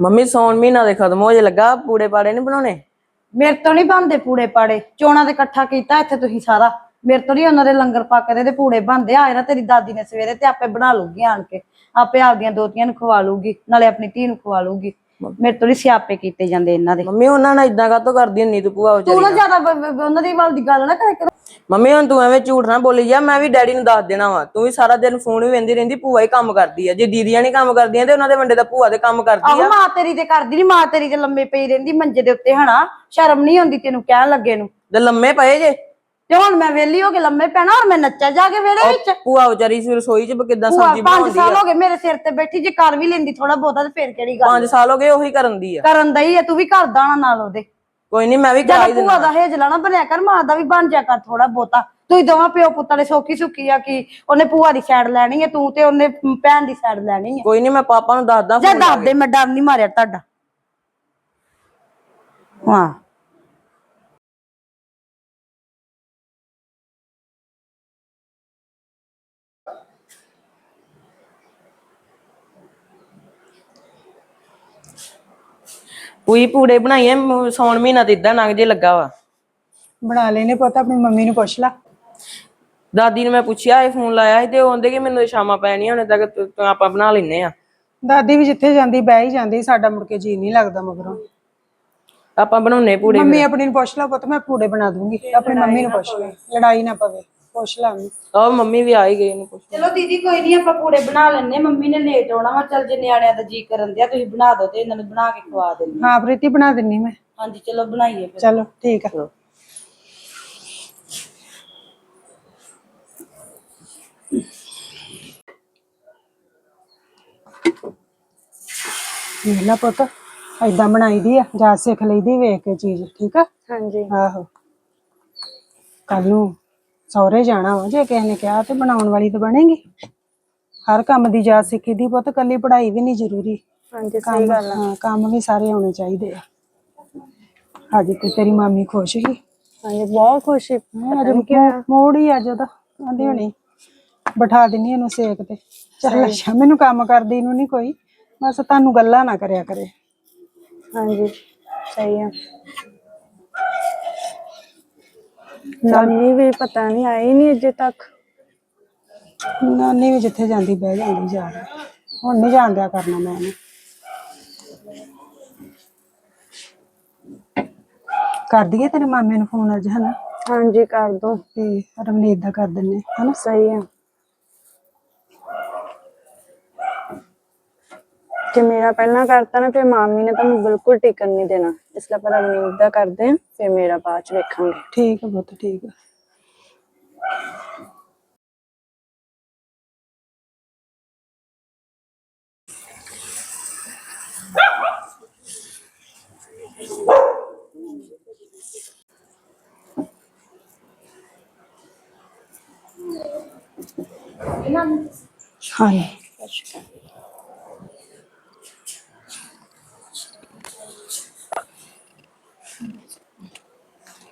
Mummy ਸੌਣ ਮਹੀਨਾ ਦੇ ਖਤਮ ਹੋ ਜੇ ਲੱਗਾ, ਪੂੜੇ ਪਾੜੇ ਨਹੀਂ ਬਣਾਉਣੇ? ਮੇਰੇ ਤੋਂ ਨਹੀਂ ਬਣਦੇ ਪੂੜੇ ਪਾੜੇ। ਚੋਣਾ ਤੇ ਇਕੱਠਾ ਕੀਤਾ ਇੱਥੇ ਤੁਸੀਂ ਸਾਰਾ। ਮੇਰੇ ਤੋਂ ਨਹੀਂ ਉਹਨਾਂ ਦੇ ਲੰਗਰ ਪੱਕਦੇ ਤੇ ਪੂੜੇ ਬਣਦੇ। ਆਏ ਨਾ ਤੇਰੀ ਦਾਦੀ ਨੇ ਸਵੇਰੇ ਤੇ ਆਪੇ ਬਣਾ ਲੂਗੀ ਆਣ ਕੇ। ਆਪੇ ਆਪਦੀਆਂ ਦੋਤੀਆਂ ਨੂੰ ਖਵਾ ਲੂਗੀ ਨਾਲੇ ਆਪਣੀ ਧੀ ਨੂੰ ਖਵਾ ਲੂਗੀ ਮੇਰੇ ਤੋਂ ਨਹੀਂ ਸਿਆਪੇ ਕੀਤੇ ਜਾਂਦੇ ਇਹਨਾਂ ਦੇ। ਮੰਮੀ ਉਹਨਾਂ ਨਾਲ ਇਦਾਂ ਕਾਤੋਂ ਕਰਦੀ ਹੁੰਨੀ ਤੂੰ ਭੂਆ ਵਿਚਾਰੀ ਤੂੰ ਨਾ ਜ਼ਿਆਦਾ ਬ- ਬ- ਉਹਨਾਂ ਦੀ ਵੱਲ ਦੀ ਗੱਲ ਨਾ ਕਰੇ ਕਰੋ। ਮੰਮੀ ਹੁਣ ਤੂੰ ਐਵੇਂ ਝੂਠ ਨਾ ਬੋਲੀ ਜਾ ਮੈਂ ਵੀ ਡੈਡੀ ਨੂੰ ਦੱਸ ਦੇਣਾ ਵਾ। ਤੂੰ ਵੀ ਸਾਰਾ ਦਿਨ ਫੋਨ ਵੀ ਵੇਂਦੀ ਰਹਿੰਦੀ ਭੂਆ ਹੀ ਕੰਮ ਕਰਦੀ ਆ। ਜੇ ਦੀਦੀਆਂ ਨਹੀਂ ਕੰਮ ਕਰਦੀਆਂ ਤੇ ਉਹਨਾਂ ਦੇ ਵੰਡੇ ਦਾ ਭੂਆ ਦੇ ਕੰਮ ਕਰਦੀ ਆਹੋ ਆ। ਮਾਂ ਤੇਰੀ ਤੇ ਕਰਦੀ ਨਹੀਂ ਮਾਂ ਤੇਰੀ ਤੇ ਲੰਮੇ ਪਈ ਰਹਿੰਦੀ ਮੰਜੇ ਦੇ ਉੱਤੇ ਹਨਾ। ਸ਼ਰਮ ਨਹੀਂ ਆਉਂਦੀ ਤੈਨੂੰ ਕਹਿਣ ਲੱਗੇ ਨੂੰ। ਤੇ ਲੰਮੇ ਪਏ ਜੇ। ਤੇ ਹੁਣ ਮੈਂ ਵਿਹਲੀ ਹੋ ਕੇ ਲੰਮੇ ਪੈਣਾ ਔਰ ਮੈਂ ਨੱਚਾ ਜਾ ਕੇ ਵਿਹੜੇ ਵਿੱਚ। ਭੂਆ ਵਿਚਾਰੀ ਸੀ ਰਸੋਈ 'ਚ ਕਿੱਦਾਂ ਭੂਆ ਸਬਜ਼ੀ ਪੰਜ ਬਣਾਉਂਦੀ ਸਾਲ ਆ ਹੋ ਗਏ ਮੇਰੇ ਸਿਰ ਤੇ ਬੈਠੀ ਜੇ ਕਰ ਵੀ ਲੈਂਦੀ ਥੋੜਾ ਬਹੁਤਾ ਤੇ ਫੇਰ ਕਿਹੜੀ ਗੱਲ 5 ਸਾਲ ਹੋ ਗਏ ਉਹੀ ਕਰਨ ਦੀ ਆ। ਕਰਨ ਦਈ ਆ ਤੂੰ ਵੀ ਕਰਦਾ ਨਾ ਨਾਲ ਉਹਦੇ। ਕੋਈ ਨਹੀਂ ਮੈਂ ਵੀ ਕਰਾ ਹੀ ਜਦੋਂ ਭੂਆ ਦਾ ਹੇਜਲਾ ਨਾ ਬਣਿਆ ਕਰ ਮਾਂ ਦਾ ਵੀ ਬਣ ਜਾ ਕਰ ਥੋੜਾ ਬਹੁਤਾ। ਤੁਸੀਂ ਦੋਵਾਂ ਪਿਓ ਪੁੱਤਾਂ ਦੇ ਸੌਖੀ ਸੁੱਕੀ ਆ ਕਿ ਉਹਨੇ ਭੂਆ ਦੀ ਸਾਈਡ ਲੈਣੀ ਹੈ ਤੂੰ ਤੇ ਉਹਨੇ ਭੈਣ ਦੀ ਸਾਈਡ ਲੈਣੀ ਹੈ ਕੋਈ ਨਹੀਂ ਮੈਂ ਪਾਪਾ ਨੂੰ ਦੱਸਦਾ ਜਾਂ ਦੱਸ ਦੇ ਮੈਂ ਡਰ ਨਹੀਂ ਮਾਰਿਆ ਤੁਹਾਡਾ। ਹਾਂ। ਪੂਈ ਪੂੜੇ ਬਣਾਈਏ ਮ- ਸੌਣ ਮਹੀਨਾ ਤੇ ਇਦਾਂ ਨੰਗ ਜੇ ਲੱਗਾ ਵਾ। ਬਣਾ ਲੈਨੇ ਪੁੱਤ ਆਪਣੀ ਮੰਮੀ ਨੂੰ ਪੁੱਛ ਲਾ। ਦਾਦੀ ਨੂੰ ਮੈਂ ਪੁੱਛਿਆ ਇਹ ਫੋਨ ਲਾਇਆ ਸੀ ਤੇ ਉਹ ਕਹਿੰਦੇ ਕਿ ਮੈਨੂੰ ਸ਼ਾਮਾਂ ਪੈਣੀਆਂ ਹੁਣੇ ਤੱਕ ਤੂੰ- ਤੂੰ ਆਪਾਂ ਬਣਾ ਲੈਨੇ ਆ। ਦਾਦੀ ਵੀ ਜਿੱਥੇ ਜਾਂਦੀ ਬਹਿ ਹੀ ਜਾਂਦੀ ਸਾਡਾ ਮੁੜ ਕੇ ਜੀ ਨਹੀਂ ਲੱਗਦਾ ਮਗਰੋਂ। ਆਪਾਂ ਬਣਾਉਨੇ ਪੂੜੇ ਮੰਮੀ ਆਪਣੀ ਨੂੰ ਪੁੱਛ ਲਾ ਪੁੱਤ ਮੈਂ ਪੂੜੇ ਬਣਾ ਦੂੰਗੀ ਆਪਣੀ ਮੰਮੀ ਨੂੰ ਪੁੱਛ ਲੈ। ਲੜਾਈ ਨਾ ਪਵੇ। ਪੁੱਛ ਲਾ ਉਹਨੂੰ। ਆਹ ਮੰਮੀ ਵੀ ਆ ਹੀ ਗਈ ਉਹਨੂੰ ਪੁੱਛ ਚਲੋ ਦੀਦੀ ਕੋਈ ਨਹੀਂ ਆਪਾਂ ਪੂੜੇ ਬਣਾ ਲੈਣੇ ਮੰਮੀ ਨੇ ਲੇਟ ਆਉਣਾ ਵਾ। ਚੱਲ ਜੇ ਨਿਆਣਿਆਂ ਦਾ ਜੀ ਕਰਨ ਦਿਆ ਤੁਸੀਂ ਬਣਾ ਦਿਓ ਤੇ ਇਹਨਾਂ ਨੂੰ ਬਣਾ ਕੇ ਖਵਾ ਦਿੰਦੇ ਹਾਂ। ਪ੍ਰੀਤੀ ਬਣਾ ਦਿੰਨੀ ਮੈਂ। ਹਾਂਜੀ ਚਲੋ ਬਣਾਈਏ ਫਿਰ। ਚਲੋ ਠੀਕ ਆ। ਵੇਖ ਲਾ ਪੁੱਤ ਏਦਾਂ ਬਣਾਈ ਦੀ ਆ ਜਾ ਸਿੱਖ ਲਈਦੀ ਵੇਖ ਕੇ ਚੀਜ਼ ਠੀਕ ਆ? ਹਾਂਜੀ। ਆਹੋ। ਕੱਲ ਨੂੰ ਸਹੁਰੇ ਜਾਣਾ ਵਾ ਜੇ ਕਿਸੇ ਨੇ ਕਿਹਾ ਤੇ ਬਣਾਉਣ ਵਾਲੀ ਤਾਂ ਬਣੇਗੀ। ਹਰ ਕੰਮ ਦੀ ਜਾਚ ਸਿੱਖੀ ਦੀ ਪੁੱਤ ਕੱਲੀ ਪੜ੍ਹਾਈ ਵੀ ਨਹੀਂ ਜ਼ਰੂਰੀ। ਹਾਂਜੀ ਕੰਮ ਹਾਂ ਕੰਮ ਵੀ ਸਾਰੇ ਆਉਣੇ ਚਾਹੀਦੇ ਆ। ਅੱਜ ਤੇ ਤੇਰੀ ਮਾਮੀ ਖੁਸ਼ ਸੀ। ਹਾਂਜੀ ਬਹੁਤ ਖੁਸ਼ੀ ਹੈਂ, ਅੱਜ ਮੋ- ਮੋੜ ਹੀ ਅੱਜ ਉਹਦਾ ਆਂਦੀ ਹੋਣੀ ਬਿਠਾ ਦਿੰਨੀ ਇਹਨੂੰ ਸੇਕ ਤੇ। ਚੱਲ ਅੱਛਾ ਮੈਨੂੰ ਕੰਮ ਕਰਦੀ ਨੂੰ ਨਹੀਂ ਕੋਈ। ਬਸ ਤੁਹਾਨੂੰ ਗੱਲਾਂ ਨਾ ਕਰਿਆ ਕਰੇ। ਹਾਂਜੀ ਸਹੀ ਆ। ਨਾਨੀ ਵੀ ਪਤਾ ਨਹੀਂ ਆਈ ਨਹੀਂ ਅਜੇ ਤੱਕ। ਨਾਨੀ ਵੀ ਜਿੱਥੇ ਜਾਂਦੀ ਬਹਿ ਜਾਂਦੀ ਕੇ। ਹੁਣ ਨਹੀਂ ਜਾਣ ਦਿਆ ਕਰਨਾ ਮੈਂ ਇਹਨੂੰ ਕਰ ਦਈਏ ਤੇਰੇ ਮਾਮੇ ਨੂੰ ਫੋਨ ਅੱਜ ਹਨਾ? ਹਾਂਜੀ ਕਰ ਦੋ। ਤੇ ਰਮਨੀਤ ਦਾ ਕਰ ਦਿੰਨੇ ਹਨਾ? ਸਹੀ ਆ। ਜੇ ਮੇਰਾ ਪਹਿਲਾਂ ਕਰਤਾ ਨਾ ਫਿਰ ਮਾਮੀ ਨੇ ਤੁਹਾਨੂੰ ਬਿਲਕੁਲ ਟਿਕਣ ਨਹੀਂ ਦੇਣਾ। ਇਸ ਲਈ ਪਰ ਅਵਨੀਤ ਦਾ ਕਰਦੇ ਆ ਫਿਰ ਮੇਰਾ ਬਾਅਦ ਚ ਵੇਖਾਂਗੇ। ਠੀਕ ਹੈ ਪੁੱਤ ਠੀਕ ਹੈ ਹਾਂਜੀ।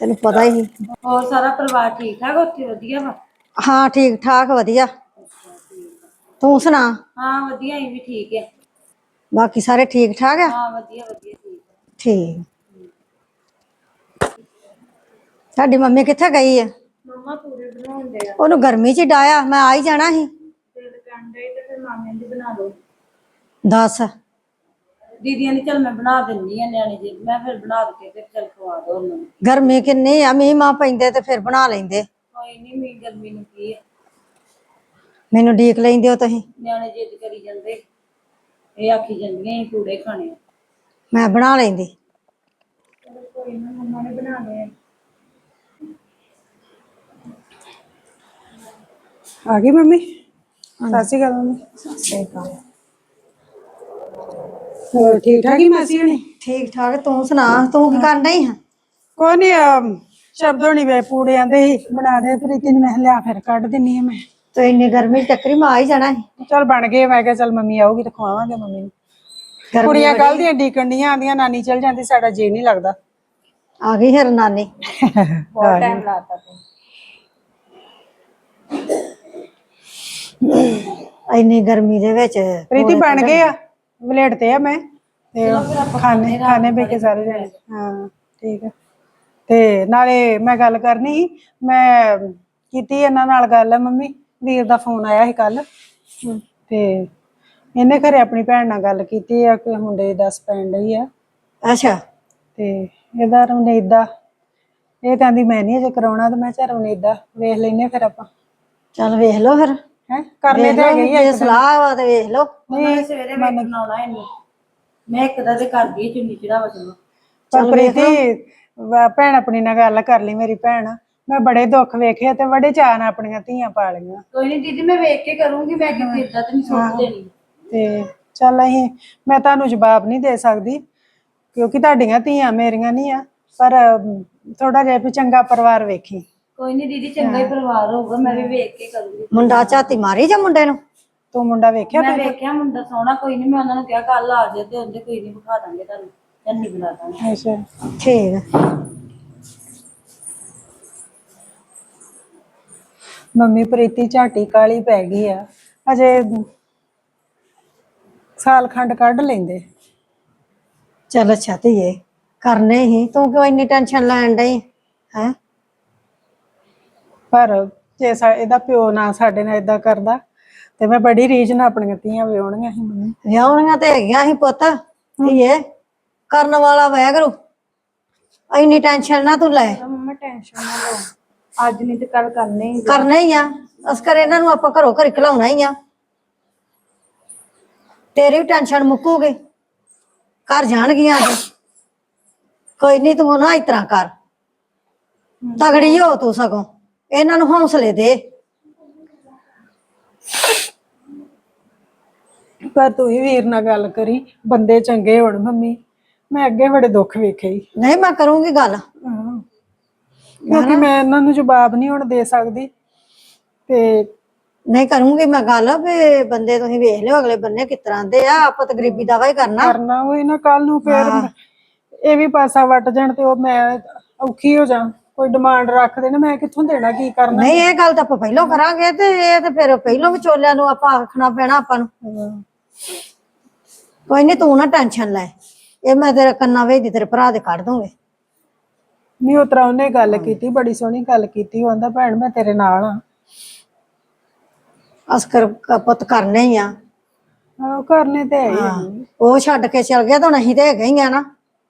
ਤੈਨੂੰ ਪਤਾ ਹੀ। ਹੋਰ ਸਾਰਾ ਪਰਿਵਾਰ ਠੀਕ ਠਾਕ ਉੱਥੇ ਵਧੀਆ ਵਾ? ਹਾਂ ਠੀਕ ਠਾਕ ਵਧੀਆ। ਤੂੰ ਸੁਣਾ? ਹਾਂ ਵਧੀਆ ਹੀ ਵੀ ਠੀਕ ਹੈ ਬਾਕੀ ਸਾਰੇ ਠੀਕ ਠਾਕ ਆ? ਹਾਂ ਵਧੀਆ ਵਧੀਆ ਠੀਕ। ਠੀਕ। ਸਾਡੀ ਮੰਮੀ ਕਿੱਥੇ ਗਈ ਹੈ ਮੰਮਾ ਪੂਰੇ ਬਣਾਉਂਦੇ ਆ। ਉਹਨੂੰ ਗਰਮੀ ਚ ਡਾਇਆ ਮੈਂ ਆ ਹੀ ਜਾਣਾ ਸੀ। ਦਿਲ ਕੰਡੇ ਤੇ ਫਿਰ ਮਾਮੇ ਦੀ ਬਣਾ ਲਓ। ਦੱਸ। ਦੀਦੀਆਂ ਨੇ ਚਲ ਮੈਂ ਬਣਾ ਦਿੰਨੀ ਆ ਨਿਆਣੇ ਜੀ ਮੈਂ ਫਿਰ ਬਣਾ ਕੇ ਤੇ ਚਲ ਖਵਾ ਦੋ ਉਹਨਾਂ ਨੂੰ। ਗਰਮੀ ਕਿੰਨੀ ਆ ਮੀਂਹ ਮਾਂ ਪੈਂਦੇ ਤੇ ਫਿਰ ਬਣਾ ਲੈਂਦੇ। ਕੋਈ ਨਹੀਂ ਮੀ ਗਰਮੀ ਨੂੰ ਕੀ ਆ। ਮੈਨੂੰ ਡੀਕ ਲੈਂਦੇ ਹੋ ਤੁਸੀਂ। ਨਿਆਣੇ ਜਿੱਦ ਕਰੀ ਜਾਂਦੇ ਇਹ ਆਖੀ ਜਾਂਦੀਆਂ ਇਹ ਪੂੜੇ ਖਾਣੇ। ਆ ਮੈਂ ਬਣਾ ਲੈਂਦੀ। ਕੋਈ ਨਾ ਮੰਮਾ ਨੇ ਬਣਾ ਲਏ ਆ। ਗਈ ਮੰਮੀ? ਸਤਿ ਸ਼੍ਰੀ ਅਕਾਲ ਮੰਮੀ। ਹੋਰ ਠੀਕ ਠਾਕ ਹੀ ਮਾਸੀ ਹਣੀ? ਠੀਕ ਠਾਕ ਤੂੰ ਸੁਣਾ ਤੂੰ ਕੀ ਕਰਨ ਡਈ ਹਾਂ ਕੋਈ ਨਹੀਂ ਸ਼ਬਦ ਹੋਣੀ ਵੇ ਪੂੜੇ ਆਂਦੇ ਸੀ ਬਣਾ ਦੇ ਪ੍ਰੀਤੀ ਨੂੰ ਮੈਂ ਲਿਆ ਫਿਰ ਕੱਢ ਦਿੰਨੀ ਆ ਮੈਂ। ਤੇ ਇੰਨੀ ਗਰਮੀ ਚ ਟੱਕਰੀ ਮਾ ਹੀ ਜਾਣਾ ਸੀ। ਚਲ ਬਣ ਗਏ ਮੈਂ ਕਿਹਾ ਚਲ ਮੰਮੀ ਆਊਗੀ ਤਾਂ ਖਵਾਵਾਂਗੇ ਮੰਮੀ ਨੂੰ। ਗਰਮੀ ਕੁੜੀਆਂ ਕੱਲ ਦੀਆਂ ਡੀਕਣ ਦੀਆਂ ਆਂਦੀਆਂ ਨਾਨੀ ਚਲ ਜਾਂਦੀ ਸਾਡਾ ਜੀ ਨਹੀਂ ਲੱਗਦਾ। ਆ ਗਈ ਹਰ ਨਾਨੀ। ਬਹੁਤ ਟਾਈਮ ਲਾਤਾ ਤੂੰ। ਇੰਨੀ ਗਰਮੀ ਦੇ ਵਿੱਚ ਪ੍ਰੀਤੀ ਬਣ ਗਏ ਆ? ਵਲੇਟਤੇ ਆ ਮੈਂ ਤੇ ਖਾਣੇ ਖਾਣੇ ਬੇ ਕੇ ਸਾਰੇ ਜਾਣੇ। ਹਾਂ ਠੀਕ ਆ। ਤੇ ਨਾਲੇ ਮੈਂ ਗੱਲ ਕਰਨੀ ਸੀ ਮੈਂ ਕੀਤੀ ਇਹਨਾਂ ਨਾਲ ਗੱਲ ਮੰਮੀ ਵੀਰ ਦਾ ਫੋਨ ਆਇਆ ਸੀ ਕੱਲ ਤੇ ਇਹਨੇ ਘਰੇ ਆਪਣੀ ਭੈਣ ਨਾਲ ਗੱਲ ਕੀਤੀ ਆ ਕਿ ਮੁੰਡੇ ਦੀ ਦੱਸ ਪੈਣ ਡਈ ਆ। ਅੱਛਾ। ਤੇ ਇਹਦਾ ਰਵਨੀਦਾ ਇਹ ਕਹਿੰਦੀ ਮੈਂ ਨਹੀਂ ਅਜੇ ਕਰਾਉਣਾ ਤੇ ਮੈਂ ਚਾ ਰਵਨੀਦਾ ਵੇਖ ਲੈਨੇ ਫਿਰ ਆਪਾਂ। ਚੱਲ ਵੇਖ ਲਓ ਫਿਰ। ਹੈ? ਕਰਨੇ ਤੇ ਹੈਗੇ ਹੀ ਆ ਜੇ ਸਲਾਹ ਵਾ ਤੇ ਵੇਖ ਲਓ। ਉਹਨਾਂ ਨੇ ਸਵੇਰੇ ਵੇਖਣ ਆਉਣਾ ਇਹਨੂੰ। ਮੈਂ ਇੱਕ ਦਾ ਤੇ ਕਰਦੀ ਚੁੰਨੀ ਚੜਾਵਾ ਚਲੋ। ਪਰ ਪ੍ਰੀਤੀ ਵਾ- ਭੈਣ ਆਪਣੀ ਨਾਲ ਗੱਲ ਕਰ ਲਈ ਮੇਰੀ ਭੈਣ। ਮੈਂ ਬੜੇ ਦੁੱਖ ਵੇਖੇ ਤੇ ਬੜੇ ਚਾਅ ਨਾਲ ਆਪਣੀਆਂ ਧੀਆਂ ਪਾਲੀਆਂ ਕੋਈ ਨਹੀਂ ਦੀਦੀ ਮੈਂ ਵੇਖ ਕੇ ਕਰੂੰਗੀ ਮੈਂ ਕਿਤੇ ਇਦਾਂ ਤੇ ਨਹੀਂ ਸੋਚ ਦੇਣੀ। ਤੇ ਚੱਲ ਅਸੀਂ ਮੈਂ ਤੁਹਾਨੂੰ ਜਵਾਬ ਨਹੀਂ ਦੇ ਸਕਦੀ ਕਿਉਂਕਿ ਤੁਹਾਡੀਆਂ ਧੀਆਂ ਮੇਰੀਆਂ ਨਹੀਂ ਆ ਪਰ ਥੋੜਾ ਜਿਹਾ ਵੀ ਚੰਗਾ ਪਰਿਵਾਰ ਵੇਖੀ। ਕੋਈ ਨਹੀਂ ਦੀਦੀ ਚੰਗਾ ਹੀ ਪਰਿਵਾਰ ਹੋਊਗਾ ਮੈਂ ਵੀ ਵੇਖ ਕੇ ਕਰੂੰਗੀ। ਮੁੰਡਾ ਝਾਤੀ ਮਾਰੀ ਜਾਂ ਮੁੰਡੇ ਨੂੰ? ਤੂੰ ਮੁੰਡਾ ਵੇਖਿਆ ਮੈਂ ਵੇਖਿਆ ਮੁੰਡਾ ਸੋਹਣਾ ਕੋਈ ਨਹੀਂ ਮੈਂ ਉਹਨਾਂ ਨੂੰ ਕਿਹਾ ਕੱਲ ਆ ਜਾਏ ਤੇ ਉਹਦੇ ਕੋਈ ਨਹੀਂ ਵਿਖਾ ਦਾਂਗੇ ਤੁਹਾਨੂੰ ਚੰਨੀ ਬੁਲਾ ਦਾਂਗੇ। ਅੱਛਾ ਠੀਕ ਆ। ਮੰਮੀ ਪ੍ਰੀਤੀ ਝਾਟੀ ਕਾਲੀ ਪੈ ਗਈ ਆ। ਅਜੇ ਸਾਲ ਖੰਡ ਕੱਢ ਲੈਂਦੇ। ਚੱਲ ਅੱਛਾ ਧੀਏ ਕਰਨੇ ਹੀ ਤੂੰ ਕਿਉਂ ਇੰਨੀ ਟੈਨਸ਼ਨ ਲੈਣ ਡਈ ਹੈ? ਪਰ ਜੇ ਸਾ ਇਹਦਾ ਪਿਓ ਨਾ ਸਾਡੇ ਨਾਲ ਇਦਾਂ ਕਰਦਾ ਤੇ ਮੈਂ ਬੜੀ ਰੀਝ ਨਾਲ ਆਪਣੀਆਂ ਧੀਆਂ ਵਿਆਹਣੀਆਂ ਸੀ ਮੰਮੀ। ਵਿਆਹਣੀਆਂ ਤੇ ਹੈਗੀਆਂ ਸੀ ਪੁੱਤ ਧੀਏ ਕਰਨ ਵਾਲਾ ਵੈਗਰੂ। ਇੰਨੀ ਟੈਨਸ਼ਨ ਨਾ ਤੂੰ ਲੈ। ਮੰਮਾ ਟੈਨਸ਼ਨ ਨਾ ਲਓ। ਅੱਜ ਨਹੀਂ ਤੇ ਕੱਲ ਕਰਨੇ ਹੀ ਕਰਨਾ ਹੀ ਆ। ਅਸਕਰ ਇਹਨਾਂ ਨੂੰ ਆਪਾਂ ਘਰੋਂ ਘਰੀ ਖਿਲਾਉਣਾ ਹੀ ਆ। ਤੇਰੀ ਵੀ ਟੈਨਸ਼ਨ ਮੁੱਕੂਗੀ। ਘਰ ਜਾਣਗੀਆਂ ਅੱਜ ਕੋਈ ਨਹੀਂ ਤੂੰ ਨਾ ਇਸ ਤਰ੍ਹਾਂ ਕਰ। ਤਗੜੀ ਹੋ ਤੂੰ ਸਗੋਂ। ਇਹਨਾਂ ਨੂੰ ਹੌਸਲੇ ਦੇ। ਪਰ ਤੂੰ ਹੀ ਵੀਰ ਨਾਲ ਗੱਲ ਕਰੀ ਬੰਦੇ ਚੰਗੇ ਹੋਣ ਮੰਮੀ। ਮੈਂ ਅੱਗੇ ਬੜੇ ਦੁੱਖ ਵੇਖੇ ਨਹੀਂ ਮੈਂ ਕਰੂੰਗੀ ਗੱਲ। ਕਿਉਂਕਿ ਮੈਂ ਇਹਨਾਂ ਨੂੰ ਜਵਾਬ ਨਹੀਂ ਹੁਣ ਦੇ ਸਕਦੀ। ਤੇ ਨਹੀਂ ਕਰੂੰਗੀ ਮੈਂ ਗੱਲ ਵੀ ਬੰਦੇ ਤੁਸੀਂ ਵੇਖ ਲਿਓ ਅਗਲੇ ਬੰਨੇ ਕਿਸ ਤਰ੍ਹਾਂ ਦੇ ਆ ਆਪਾਂ ਤਾਂ ਗਰੀਬੀ ਦਾ ਵਾ ਹੀ ਕਰਨਾ। ਕਰਨਾ ਹੋਏ ਨਾ ਕੱਲ ਨੂੰ ਫੇਰ ਇਹ ਵੀ ਪਾਸਾ ਵੱਟ ਜਾਣ ਤੇ ਉਹ ਮੈਂ ਔਖੀ ਹੋ ਜਾ ਕੋਈ ਡਿਮਾਂਡ ਰੱਖ ਦੇਣ ਮੈਂ ਕਿੱਥੋਂ ਦੇਣਾ ਕੀ ਕਰਨਾ? ਨਹੀਂ ਇਹ ਗੱਲ ਤਾਂ ਆਪਾਂ ਪਹਿਲਾਂ ਕਰਾਂਗੇ ਤੇ ਇਹ ਤੇ ਫਿਰ ਪਹਿਲਾਂ ਵਿਚੋਲਿਆਂ ਨੂੰ ਆਪਾਂ ਆਖਣਾ ਪੈਣਾ ਆਪਾਂ ਨੂੰ। ਕੋਈ ਨਹੀਂ ਤੂੰ ਨਾ ਟੈਨਸ਼ਨ ਲੈ। ਇਹ ਮੈਂ ਤੇਰੇ ਕੰਨਾਂ ਵਿੱਚ ਦੀ ਤੇਰੇ ਭਰਾ ਦੇ ਕੱਢ ਦੂੰਗੇ। ਨਹੀਂ ਉਤਰਾ ਉਹਨੇ ਗੱਲ ਕੀਤੀ ਬੜੀ ਸੋਹਣੀ ਗੱਲ ਕੀਤੀ ਉਹ ਆਂਦਾ ਭੈਣ ਮੈਂ ਤੇਰੇ ਨਾਲ ਆ। ਅਸਕਰ ਪੁੱਤ ਕਰਨੇ ਹੀ ਆ। ਆਹੋ, ਕਰਨੇ ਤੇ ਹੈ ਹੀ। ਉਹ ਛੱਡ ਕੇ ਚਲ ਗਿਆ ਤਾਂ ਅਸੀਂ ਤੇ ਹੈਗੇ ਹੀ ਆ ਨਾ।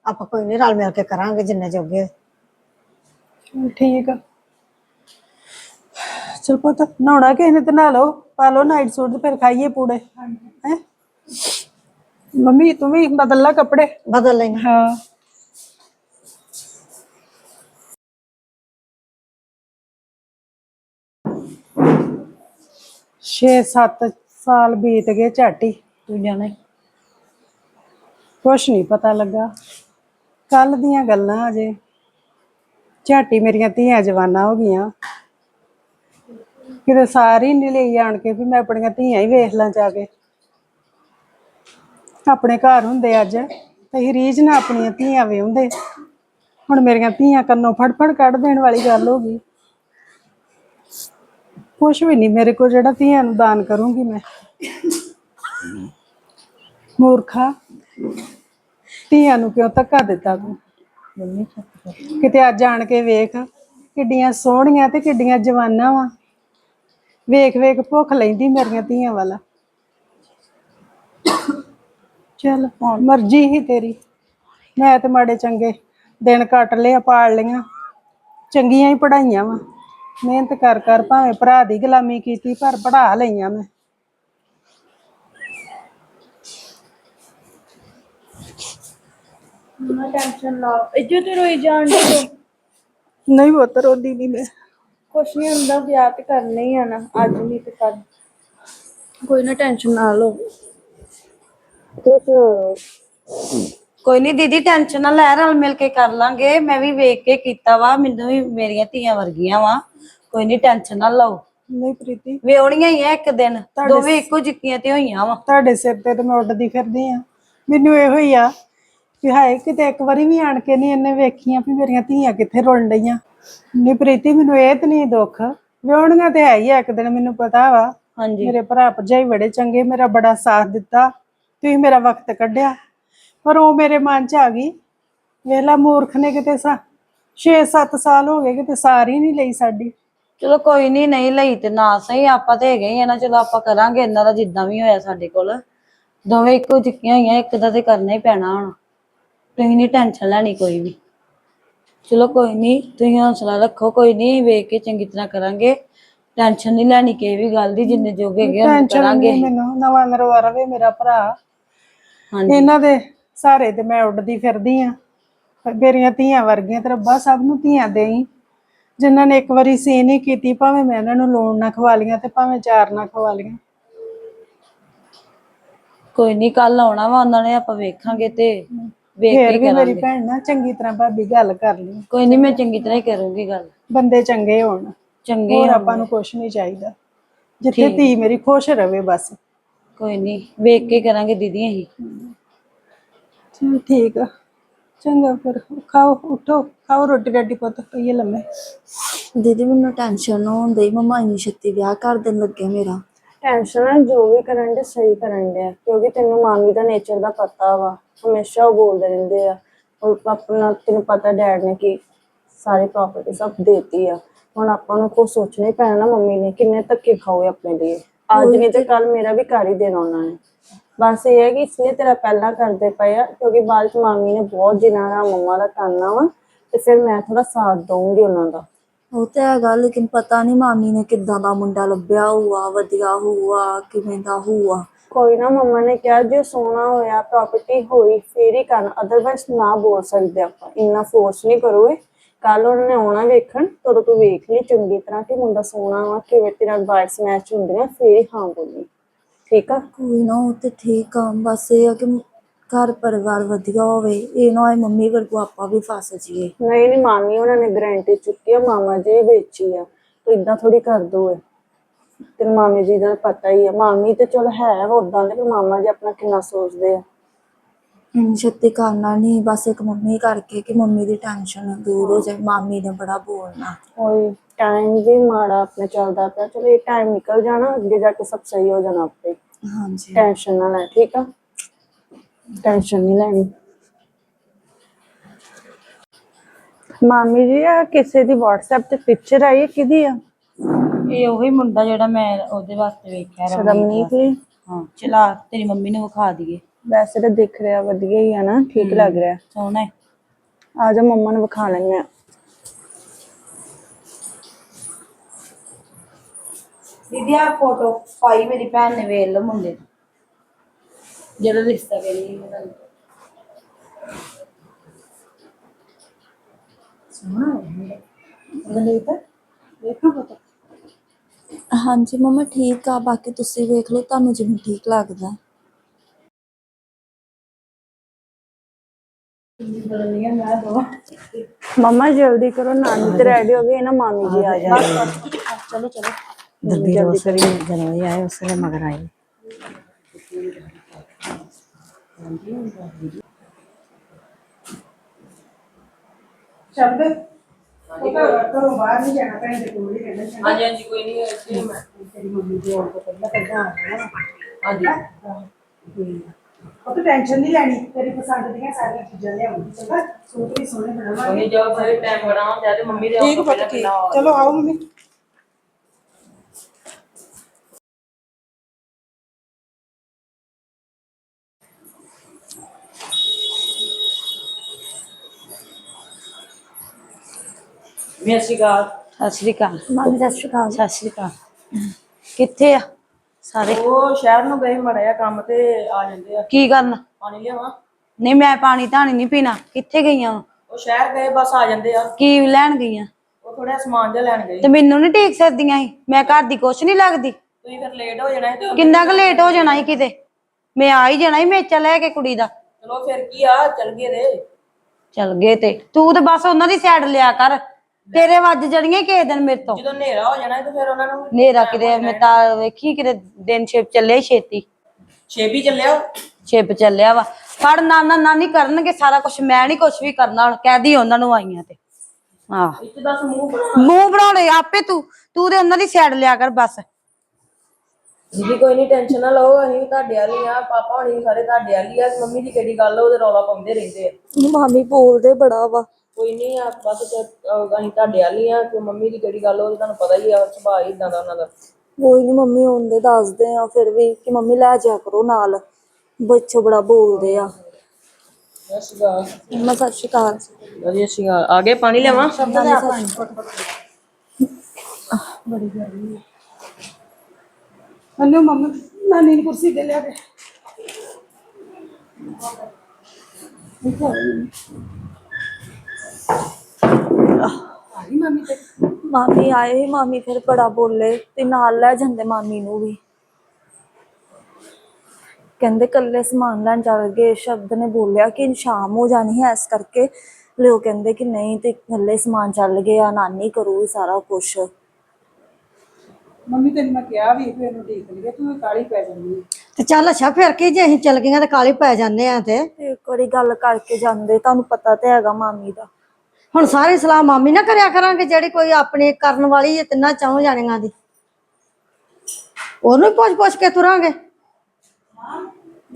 ਆਪਾਂ ਕੋਈ ਨਹੀਂ ਰਲ ਮਿਲ ਕੇ ਕਰਾਂਗੇ ਜਿੰਨੇ ਜੋਗੇ ਠੀਕ ਆ। ਚਲ ਪੁੱਤ ਨਹਾਉਣਾ ਕਿਸੇ ਨੇ ਤੇ ਨਹਾ ਲਓ ਪਾ ਲਓ ਨਾਈਟ ਸੂਟ ਤੇ ਫਿਰ ਖਾਈਏ ਪੂੜੇ। ਹੈ? ਮੰਮੀ ਤੂੰ ਵੀ ਬਦਲ ਲਾ ਕੱਪੜੇ। ਬਦਲ ਲੈਣਾ ਹਾਂ। ਛੇ ਸੱਤ ਸਾਲ ਬੀਤ ਗਏ ਝਾਟੀ ਤੂੰ ਜਾਣੇ ਕੁਛ ਨਹੀਂ ਪਤਾ ਲੱਗਾ। ਕੱਲ ਦੀਆਂ ਗੱਲਾਂ ਅਜੇ। ਝਾਟੀ ਮੇਰੀਆਂ ਧੀਆਂ ਜਵਾਨਾਂ ਹੋ ਗਈਆਂ। ਕਿਤੇ ਸਾਰੀ ਨਹੀਂ ਲਈ ਜਾਣ ਕੇ ਵੀ ਮੈਂ ਆਪਣੀਆਂ ਧੀਆਂ ਹੀ ਵੇਖ ਲਾਂ ਜਾ ਕੇ। ਆਪਣੇ ਘਰ ਹੁੰਦੇ ਅੱਜ, ਤੇ ਹੀ ਰੀਝ ਆਪਣੀਆਂ ਧੀਆਂ ਵਿਆਹੁੰਦੇ ਹੁਣ ਮੇਰੀਆਂ ਧੀਆਂ ਕੰਨੋਂ ਫੜ ਫੜ ਕੱਢ ਦੇਣ ਵਾਲੀ ਗੱਲ ਹੋ ਗਈ। ਕੁਛ ਵੀ ਨਹੀਂ, ਮੇਰੇ ਕੋਲ ਜਿਹੜਾ ਧੀਆਂ ਨੂੰ ਦਾਨ ਕਰੂੰਗੀ ਮੈਂ। ਮੂਰਖਾ, ਧੀਆਂ ਨੂੰ ਕਿਉਂ ਧੱਕਾ ਦਿੱਤਾ ਤੂੰ? ਕਿਤੇ ਅੱਜ ਆਣ ਕੇ ਵੇਖ, ਕਿੱਡੀਆਂ ਸੋਹਣੀਆਂ ਤੇ ਕਿੱਡੀਆਂ ਜਵਾਨਾਂ ਵਾ। ਵੇਖ ਵੇਖ, ਭੁੱਖ ਲੈਂਦੀ ਮੇਰੀਆਂ ਧੀਆਂ ਵਾਲਾ। ਚੱਲ, ਮਰਜ਼ੀ ਹੀ ਤੇਰੀ। ਮੈਂ ਤੇ ਮਾੜੇ ਚੰਗੇ ਦਿਨ ਕੱਟ ਲਿਆ ਪਾਲ ਲਈਆਂ। ਚੰਗੀਆਂ ਹੀ ਪੜਾਈਆਂ ਵਾ। ਮਿਹਨਤ ਕਰ ਕਰ ਭਾਵੇਂ ਭਰਾ ਦੀ ਗੁਲਾਮੀ ਕੀਤੀ, ਪਰ ਪੜਾ ਲਈਆਂ ਮੈਂ। ਮੰਮਾ ਟੈਨਸ਼ਨ ਲਾ ਇੱਜੋ ਤੇ ਰੋਈ ਜਾਣ ਦੇ ਨਹੀਂ ਪੁੱਤ ਰੋਂਦੀ ਨਹੀਂ ਮੈਂ। ਕੁਛ ਨਹੀਂ ਹੁੰਦਾ ਵਿਆਹ ਤੇ ਕਰਨਾ ਹੀ ਆ ਨਾ ਅੱਜ ਨਹੀਂ ਤੇ ਕੱਲ ਕੋਈ ਨਾ ਟੈਨਸ਼ਨ ਨਾ ਲਓ ਕੋਈ ਨਹੀਂ ਦੀਦੀ ਟੈਨਸ਼ਨ ਨਾ ਲੈ ਰਲ ਮਿਲ ਕੇ ਕਰ ਲਾਂਗੇ। ਮੈਂ ਵੀ ਵੇਖ ਕੇ ਕੀਤਾ ਵਾ ਮੈਨੂੰ ਵੀ ਮੇਰੀਆਂ ਧੀਆਂ ਵਰਗੀਆਂ ਵਾ। ਕੋਈ ਨਹੀਂ ਟੈਨਸ਼ਨ ਨਾ ਲਓ। ਨਹੀਂ ਪ੍ਰੀਤੀ। ਵਿਆਹਣੀਆਂ ਹੀ ਆ ਇੱਕ ਦਿਨ ਦੋਵੇਂ ਇੱਕੋ ਜਿੱਕੀਆਂ ਤੇ ਹੋਈਆਂ ਵਾ। ਤੁਹਾਡੇ ਸਿਰ ਤੇ ਤੇ ਮੈਂ ਉੱਡਦੀ ਫਿਰਦੀ ਆ। ਮੈਨੂੰ ਇਹੋ ਹੀ ਆ ਕਿ ਹਾਏ ਕਿਤੇ ਇੱਕ ਵਾਰੀ ਵੀ ਆਣ ਕੇ ਨਹੀਂ ਇਹਨੇ ਵੇਖੀਆਂ ਵੀ ਮੇਰੀਆਂ ਧੀਆਂ ਕਿੱਥੇ ਰੁਲਣ ਡਈਆਂ। ਨਹੀਂ ਪ੍ਰੀਤੀ ਮੈਨੂੰ ਇਹ ਤੇ ਨਹੀਂ ਦੁੱਖ। ਵਿਆਹਣੀਆਂ ਤੇ ਹੈ ਹੀ ਆ ਇੱਕ ਦਿਨ ਮੈਨੂੰ ਪਤਾ ਵਾ। ਹਾਂਜੀ। ਮੇਰੇ ਭਰਾ ਭਰਜਾਈ ਬੜੇ ਚੰਗੇ ਮੇਰਾ ਬੜਾ ਸਾਥ ਦਿੱਤਾ। ਤੁਸੀਂ ਮੇਰਾ ਵਕਤ ਕੱਢਿਆ। ਪਰ ਉਹ ਮੇਰੇ ਮਨ 'ਚ ਆ ਗਈ। ਵੇਲਾ ਮੂਰਖ ਨੇ ਕਿਤੇ ਸਾ 6-7 ਸਾਲ ਹੋ ਗਏ ਕਿਤੇ ਸਾਰੀ ਨਹੀਂ ਲਈ ਸਾਡੀ। ਚਲੋ ਕੋਈ ਨਹੀਂ ਨਹੀਂ ਲਈ ਤੇ ਨਾ ਸਹੀ ਆਪਾਂ ਤੇ ਹੈਗੇ ਹੀ ਆ ਨਾ। ਚਲੋ ਆਪਾਂ ਕਰਾਂਗੇ ਇਹਨਾਂ ਦਾ ਜਿੱਦਾਂ ਵੀ ਹੋਇਆ ਸਾਡੇ ਕੋਲ। ਦੋਵੇਂ ਇੱਕੋ ਜਿੱਕੀਆਂ ਹੋਈਆਂ ਇੱਕ ਦਾ ਤੇ ਕਰਨਾ ਹੀ ਪੈਣਾ ਹੁਣ। ਤੁਸੀਂ ਨਹੀਂ ਟੈਨਸ਼ਨ ਲੈਣੀ ਕੋਈ ਵੀ। ਚਲੋ ਕੋਈ ਨਹੀਂ ਤੁਸੀਂ ਹੌਸਲਾ ਰੱਖੋ ਕੋਈ ਨਹੀਂ ਵੇਖ ਕੇ ਚੰਗੀ ਤਰ੍ਹਾਂ ਕਰਾਂਗੇ। ਟੈਨਸ਼ਨ ਨਹੀਂ ਲੈਣੀ ਕਿਸੇ ਵੀ ਗੱਲ ਦੀ ਜਿੰਨੇ ਜੋਗੇ ਉਹਨੇ ਟੈਨਸ਼ਨ ਕਰਾਂਗੇ। ਨਹੀਂ ਮੈਨੂੰ ਨਵਾਂ ਨਰਵਾ ਰਵੇ ਮੇਰਾ ਭਰਾ। ਹਾਂਜੀ। ਇਹਨਾਂ ਦੇ ਸਾਰੇ ਤੇ ਮੈਂ ਉੱਡਦੀ ਫਿਰਦੀ ਆ। ਮੇਰੀਆਂ ਧੀਆਂ ਵਰਗੀਆਂ ਤੇ ਰੱਬਾ ਸਭ ਨੂੰ ਧੀਆਂ ਦੇਈ। ਜਿਨ੍ਹਾਂ ਨੇ ਇੱਕ ਵਾਰੀ ਸੀ ਨਹੀਂ ਕੀਤੀ ਭਾਵੇਂ ਮੈਂ ਇਹਨਾਂ ਨੂੰ ਲੋਨ ਨਾ ਖਵਾ ਲੀਆਂ ਤੇ ਭਾਵੇਂ ਚਾਰ ਨਾ ਖਵਾ ਲੀਆਂ। ਕੋਈ ਨਹੀਂ ਕੱਲ ਆਉਣਾ ਵਾ ਉਹਨਾਂ ਨੇ ਆਪਾਂ ਵੇਖਾਂਗੇ ਤੇ। ਵੇਖ ਫੇਰ ਕੇ ਵੀ ਮੇਰੀ ਕਰਾਂਗੇ। ਭੈਣ ਨਾਲ ਚੰਗੀ ਤਰ੍ਹਾਂ ਭਾਬੀ ਗੱਲ ਕਰ ਲਈ। ਕੋਈ ਨਹੀਂ ਮੈਂ ਚੰਗੀ ਤਰ੍ਹਾਂ ਹੀ ਕਰੂੰਗੀ ਗੱਲ। ਬੰਦੇ ਚੰਗੇ ਹੋਣ। ਚੰਗੇ ਹੋਰ ਆਪਾਂ ਨੂੰ ਕੁਝ ਨਹੀਂ ਚਾਹੀਦਾ। ਜਿੱਥੇ ਧੀ ਮੇਰੀ ਖੁਸ਼ ਰਵੇ ਬਸ। ਕੋਈ ਨਹੀਂ ਵੇਖ ਕੇ ਕਰਾਂਗੇ ਦੀਦੀ ਅਸੀਂ ਚਲ ਠੀਕ ਆ। ਚੰਗਾ ਫਿਰ ਖਾਓ ਉਠੋ ਖਾਓ ਰੋਟੀ ਰਾਟੀ ਪੁੱਤ ਪਈਏ ਲੰਮੇ। ਦੀਦੀ ਮੈਨੂੰ ਟੈਨਸ਼ਨ ਹੁੰਦੀ ਮਮਾ ਇੰਨੀ ਛੇਤੀ ਵਿਆਹ ਕਰ ਦੇਣ ਲੱਗੇ ਮੇਰਾ। ਟੈਨਸ਼ਨ ਜੋ ਵੀ ਕਰਨ ਦੇ ਸਹੀ ਕਰਨ ਦੇ ਕਿਉਂਕਿ ਤੈਨੂੰ ਮਾਮੀ ਦਾ ਨੇਚਰ ਦਾ ਪਤਾ ਵਾ, ਹਮੇਸ਼ਾ ਉਹ ਬੋਲਦੇ ਰਹਿੰਦੇ ਆ। ਉਹ ਆਪਣਾ, ਤੈਨੂੰ ਪਤਾ ਡੈਡ ਨੇ ਕਿ ਸਾਰੀ ਪ੍ਰਾਪਰਟੀ ਸਭ ਦੇਤੀ ਆ। ਹੁਣ ਆਪਾਂ ਨੂੰ ਕੁਝ ਸੋਚਣਾ ਹੀ ਪੈਣਾ ਨਾ ਮੰਮੀ ਨੇ, ਕਿੰਨੇ ਧੱਕੇ ਖਾਓਗੇ ਆਪਣੇ ਲਈ। ਅੱਜ ਨਹੀਂ ਤੇ ਕੱਲ ਮੇਰਾ ਵੀ ਕਰ ਹੀ ਦੇਣਾ ਉਹਨਾਂ ਨੇ। ਬਸ ਇਹ ਹੈ ਕਿ ਇਸ ਲਈ ਤੇਰਾ ਪਹਿਲਾਂ ਕਰਦੇ ਪਏ ਆ, ਕਿਉਂਕਿ ਬਾਅਦ ਚ ਮਾਮੀ ਨੇ ਬਹੁਤ ਜਿਨਾਂ ਦਾ ਮੰਮਾ ਦਾ ਕਰਨਾ ਵਾ, ਤੇ ਫਿਰ ਮੈਂ ਥੋੜਾ ਸਾਥ ਦਊਂਗੀ ਉਹਨਾਂ ਦਾ। ਉਹ ਤੇ ਹੈਗਾ ਲੇਕਿਨ ਪਤਾ ਨਹੀਂ ਮਾਮੀ ਨੇ ਕਿੱਦਾਂ ਦਾ ਮੁੰਡਾ ਲੱਭਿਆ ਹੋਊਗਾ ਵਧੀਆ ਹੋਊਗਾ ਕਿਵੇਂ ਦਾ ਹੋਊਗਾ ਕੋਈ ਨਾ ਮੰਮਾ ਨੇ ਕਿਹਾ ਜੇ ਸੋਨਾ ਹੋਇਆ ਪ੍ਰਾਪਰਟੀ ਹੋਈ ਫੇਰ ਹੀ ਕਰਨਾ ਅਦਰਵਾਈਜ਼ ਨਾ ਬੋਲ ਸਕਦੇ ਆਪਾਂ। ਇੰਨਾ ਫੋਰਸ ਨਹੀਂ ਕਰੋਗੇ ਕੱਲ ਉਹਨਾਂ ਨੇ ਆਉਣਾ ਵੇਖਣ ਤਦੋਂ ਤੂੰ ਵੇਖ ਲਈ ਚੰਗੀ ਤਰ੍ਹਾਂ ਕਿ ਮੁੰਡਾ ਸੋਨਾ ਵਾ ਕਿਵੇਂ ਤੇਰਾ ਵਾਈਸ ਮੈਚ ਹੁੰਦੀਆਂ ਫੇਰ ਹੀ ਹਾਂ ਬੋਲੀ। ਠੀਕ ਆ? ਕੋਈ ਨਾ ਉਹ ਤੇ ਠੀਕ ਆ। ਬਸ ਇਹ ਆ ਕਿ ਘਰ ਪਰਿਵਾਰ ਵਧੀਆ ਹੋਵੇ ਇਹ ਨਾ ਹੋਏ ਮੰਮੀ ਵਰਗੂ ਆਪਾਂ ਵੀ ਫਸ ਜਾਈਏ। ਨਹੀਂ ਨਹੀਂ ਮਾਮੀ ਉਹਨਾਂ ਨੇ ਗਾਰੰਟੀ ਚੁੱਕੀ ਆ ਮਾਮਾ ਜੀ ਵੇਚੀ ਆ। ਤੂੰ ਇਦਾਂ ਥੋੜੀ ਕਰ ਦੋ ਏ ਤੇਰੇ ਮਾਮੀ ਜੀ ਦਾ ਪਤਾ ਹੀ ਆ। ਮਾਮੀ ਤੇ ਚਲ ਹੈ ਉਦਾਂ ਦੇ ਪਰ ਮਾਮਾ ਜੀ ਆਪਣਾ ਕਿੰਨਾ ਸੋਚਦੇ ਆ। ਇੰਨੀ ਛੇਤੀ ਕਰਨਾ ਨਹੀਂ ਬਸ ਇੱਕ ਮੰਮੀ ਕਰਕੇ ਕਿ ਮੰਮੀ ਦੀ ਟੈਨਸ਼ਨ ਦੂਰ ਹੋ ਜਾਏ। ਮਾਮੀ ਨੇ ਬੜਾ ਬੋਲਣਾ। ਕੋਈ ਟਾਈਮ ਵੀ ਮਾੜਾ ਆਪਣੇ ਚੱਲਦਾ ਪਿਆ। ਚਲੋ ਇਹ ਟਾਈਮ ਨਿਕਲ ਜਾਣਾ ਅੱਗੇ ਜਾ ਕੇ ਸਭ ਸਹੀ ਹੋ ਜਾਣਾ ਆਪੇ। ਹਾਂਜੀ। ਟੈਨਸ਼ਨ ਨਾ ਲੈ ਠੀਕ ਆ? ਟੈਨਸ਼ਨ ਨਹੀਂ ਲੈਣੀ। ਮਾਮੀ ਜੀ ਆ ਕਿਸੇ ਦੀ WhatsApp ਤੇ ਪਿਕਚਰ ਆਈ ਹੈ ਕਿਹਦੀ ਆ? ਇਹ ਉਹੀ ਮੁੰਡਾ ਜਿਹੜਾ ਮੈਂ ਉਹਦੇ ਵਾਸਤੇ ਵੇਖਿਆ ਰਮਨੀਤ ਰਮਨੀਤ ਦੀ ਹਾਂ ਚਲਾ ਤੇਰੀ ਮੰਮੀ ਨੂੰ ਵਿਖਾ ਦਈਏ। ਵੈਸੇ ਤਾਂ ਦਿਖ ਰਿਹਾ ਵਧੀਆ ਹੀ ਆ ਨਾ ਠੀਕ ਲੱਗ ਰਿਹਾ। ਸੋਹਣਾ ਹੈ। ਆ ਜਾ ਮੰਮਾ ਨੂੰ ਵਿਖਾ ਲੈਂਦੇ ਆ ਦੀਦੀ ਆ ਫੋਟੋ ਪਾਈ ਮੇਰੀ ਭੈਣ ਨੇ ਵੇਖ ਲਓ ਮੁੰਡੇ ਦੀ। ਜਿਹੜਾ ਰਿਸ਼ਤਾ ਕਰੀ ਮੇਰਾ ਹਾਂਜੀ ਮਮਾ ਠੀਕ ਆ ਬਾਕੀ ਤੁਸੀਂ ਵੇਖ ਲਓ ਤੁਹਾਨੂੰ ਜਿਵੇਂ ਠੀਕ ਲੱਗਦਾ। ਮੰਮਾ ਜਲਦੀ ਕਰੋ ਨਾਨੀ ਤੇ ਰੈਡੀ ਹੋ ਗਈ ਨਾ ਮਾਮੀ ਜੀ ਆ ਜਾਣਗੇ। ਚਲੋ ਚਲੋ। ਜਲਦੀ ਜਲਦੀ ਕਰੀਏ ਜਦੋਂ ਇਹ ਆਏ ਉਸੇ ਮਗਰ ਆਏ। ਸ਼ਬਦ ਉਹ ਤਾਂ ਘਰੋਂ ਬਾਹਰ ਨਹੀਂ ਜਾਣਾ ਭੈਣ ਦੇ ਕੋਲ ਹੀ ਰਹਿਣਾ ਚੰਗਾ ਹਾਂਜੀ ਹਾਂਜੀ ਕੋਈ ਨਹੀਂ ਇੱਥੇ ਮੈਂ ਤੇਰੀ ਮੰਮੀ ਦੀ ਆਉਣ ਤੋਂ ਪਹਿਲਾਂ ਪਹਿਲਾਂ ਆ ਜਾਣਾ ਹਾਂਜੀ ਉਹ ਤਾਂ ਟੈਨਸ਼ਨ ਨਹੀਂ ਲੈਣੀ ਤੇਰੀ ਪਸੰਦ ਦੀਆਂ ਸਾਰੀਆਂ ਚੀਜ਼ਾਂ ਲਿਆਉਂਗੀ ਚੰਗਾ ਸੂਟ ਵੀ ਸੋਹਣੇ ਬਣਾਵਾਂਗੇ ਉਹਨੇ ਜਾਓ ਫਿਰ ਟਾਈਮ ਬਣਾ ਹੁੰਦਾ ਤੇ ਮੰਮੀ ਦੇ ਆਉਣ ਤੋਂ ਪਹਿਲਾਂ ਪਹਿਲਾਂ ਆ ਚਲੋ ਆਓ ਮੰਮੀ ਵੀ ਅਸੀਂ ਗਾ ਸਤਿ ਸ਼੍ਰੀ ਅਕਾਲ। ਮਾਮੀ ਸਤਿ ਸ਼੍ਰੀ ਅਕਾਲ। ਸਤਿ ਸ਼੍ਰੀ ਅਕਾਲ। ਕਿੱਥੇ ਆ ਸਾਰੇ? ਉਹ ਸ਼ਹਿਰ ਨੂੰ ਗਏ ਮੜਿਆ ਕੰਮ ਤੇ ਆ ਜਾਂਦੇ ਆ। ਕੀ ਕਰਨ? ਪਾਣੀ ਲਿਆਵਾਂ। ਨਹੀਂ ਮੈਂ ਪਾਣੀ ਧਾਣੀ ਨਹੀਂ ਪੀਣਾ। ਕਿੱਥੇ ਗਈਆਂ ਵਾਂ? ਉਹ ਸ਼ਹਿਰ ਗਏ ਬਸ ਆ ਜਾਂਦੇ ਆ। ਕੀ ਲੈਣ ਗਈਆਂ? ਉਹ ਥੋੜਾ ਸਮਾਨ ਜਿਹਾ ਲੈਣ ਗਏ। ਤੇ ਮੈਨੂੰ ਨਹੀਂ ਠੀਕ ਸਕਦੀਆਂ ਸੀ। ਮੈਂ ਘਰ ਦੀ ਕੁਛ ਨਹੀਂ ਲੱਗਦੀ। ਤੁਸੀਂ ਫਿਰ ਲੇਟ ਹੋ ਜਾਣਾ ਹੈ ਤੇ ਕਿੰਨਾ ਕੁ ਲੇਟ ਹੋ ਜਾਣਾ ਸੀ ਕਿਤੇ? ਮੈਂ ਆ ਹੀ ਜਾਣਾ ਸੀ ਮੇਚਾ ਲੈ ਕੇ ਕੁੜੀ ਦਾ। ਚਲੋ ਫਿਰ ਕੀ ਆ ਚੱਲ ਗਏ ਚੱਲ ਗਏ ਤੇ। ਤੂੰ ਤੇ ਬਸ ਉਹਨਾਂ ਦੀ ਸਾਈਡ ਲਿਆ ਕਰ। ਤੇਰੇ ਵੱਜ ਜਣੀਆਂ ਕਿਸੇ ਦਿਨ ਮੇਰੇ ਤੋਂ। ਜਦੋਂ ਹਨੇਰਾ ਹੋ ਜਾਣਾ ਤੇ ਫਿਰ ਉਹਨਾਂ ਨੂੰ ਨੇਰਾ ਕਿਤੇ ਮੈਂ ਤਾਂ ਵੇਖੀ ਕਿਤੇ ਦਿਨ ਛਿਪ ਚੱਲੇ ਛੇਤੀ। ਛੇਬੀ ਚੱਲਿਆ ਛਿਪ ਚੱਲਿਆ ਵਾ। ਫੜ ਨਾਨਾ ਨਾਨੀ ਕਰਨਗੇ ਸਾਰਾ ਕੁਝ ਮੈਂ ਨਹੀਂ ਕੁਝ ਵੀ ਕਰਨਾ ਹੁਣ ਕਹਿਦੀ ਉਹਨਾਂ ਨੂੰ ਆਈਆਂ ਤੇ। ਆਹ ਇੱਥੇ ਦੱਸ ਮੂੰਹ ਬਣਾ ਮੂੰਹ ਬਣਾਉਣੇ ਆਪੇ ਤੂੰ ਤੂੰ ਤੇ ਉਹਨਾਂ ਦੀ ਸਾਈਡ ਲਿਆ ਕਰ ਬਸ। ਦੀਦੀ ਕੋਈ ਨਹੀਂ ਟੈਨਸ਼ਨ ਨਾ ਲਓ ਅਸੀਂ ਤੁਹਾਡੇ ਵਾਲੀ ਆ ਪਾਪਾ ਹੋਣੀ ਸਾਰੇ ਤੁਹਾਡੇ ਵਾਲੀ ਆ ਮੰਮੀ ਦੀ ਕਿਹੜੀ ਗੱਲ ਆ ਉਹਦੇ ਰੌਲਾ ਪਾਉਂਦੇ ਰਹਿੰਦੇ ਆ। ਮਾਮੀ ਬੋਲਦੇ ਬੜਾ ਵਾ। ਕੋਈ ਨਹੀਂ ਆ ਬਸ ਤੇ, ਅਹ, ਅਸੀਂ ਤੁਹਾਡੇ ਵਾਲੀ ਆ ਤੇ ਮੰਮੀ ਦੀ ਕਿਹੜੀ ਗੱਲ ਤਾਂ ਤੁਹਾਨੂੰ ਪਤਾ ਹੀ ਆ ਸੁਭਾਅ ਹੀ ਇਦਾਂ ਦਾ ਉਹਨਾਂ ਦਾ। ਕੋਈ ਨਹੀਂ ਮੰਮੀ ਹੁੰਦੇ ਦੱਸਦੇ ਆ ਫਿਰ ਵੀ ਕਿ ਮੰਮੀ ਲੈ ਜਾ ਕਰੋ ਨਾਲ ਬੱਚੋ ਬੜਾ ਬੋਲਦੇ ਆ। ਅਸੀਗਾ ਮੰਮਾ ਸਤਿ ਸ਼੍ਰੀ ਅਕਾਲ। ਵਧੀਆ ਸੀਗਾ ਆ ਗਏ ਪਾਣੀ ਲਿਆਵਾਂ? ਮੈਨੂੰ ਮੰਮੀ ਨਾਨੀ ਦੀ ਕੁਰਸੀ ਤੇ ਲਿਆ ਕੇ। ਮਾਮੀ ਆਏ ਸੀ, ਮਾਮੀ ਫਿਰ ਬੜਾ ਬੋਲੇ ਤੇ ਨਾਲ ਲੈ ਜਾਂਦੇ ਮਾਮੀ ਨੂੰ ਵੀ। ਕਹਿੰਦੇ ਕੱਲੇ ਸਮਾਨ ਲੈਣ ਚੱਲ ਗਏ ਸ਼ਬਦ ਨੇ ਬੋਲਿਆ ਕਿ ਸ਼ਾਮ ਹੋ ਜਾਣੀ ਹੈ ਇਸ ਕਰਕੇ। ਲਿਓ ਕਹਿੰਦੇ ਕਿ ਨਹੀਂ ਤੇ ਕੱਲੇ ਸਮਾਨ ਚੱਲ ਗਏ ਆ ਨਾਨੀ ਕਰੂਗੀ ਸਾਰਾ ਕੁਛ। ਮੰਮੀ ਤੈਨੂੰ ਮੈਂ ਕਿਹਾ ਵੀ ਫਿਰ ਨੂੰ ਦੇਖ ਲਈਏ ਤੂੰ ਕਾਲੀ ਪੈ ਜਾਂਦੀ। ਤੇ ਚੱਲ ਅੱਛਾ ਫਿਰ ਕੀ ਜੇ ਅਸੀਂ ਚੱਲ ਗਈਆਂ ਤੇ ਕਾਲੀ ਪੈ ਜਾਂਦੇ ਆ ਤੇ? ਤੇ ਇੱਕ ਵਾਰੀ ਗੱਲ ਕਰਕੇ ਜਾਂਦੇ ਤੁਹਾਨੂੰ ਪਤਾ ਤੇ ਹੈਗਾ ਮਾਮੀ ਦਾ। ਹੁਣ ਸਾਰੀ ਸਲਾਹ ਮਾਮੀ ਨਾ ਕਰਿਆ ਕਰਾਂਗੇ ਜਿਹੜੀ ਕੋਈ ਆਪਣੇ ਕਰਨ ਵਾਲੀ ਹੈ ਤਿੰਨਾਂ ਚੌਂ ਜਾਣੀਆਂ ਦੀ। ਉਹਨੂੰ ਪੁੱਛ ਪੁੱਛ ਕੇ ਤੁਰਾਂਗੇ।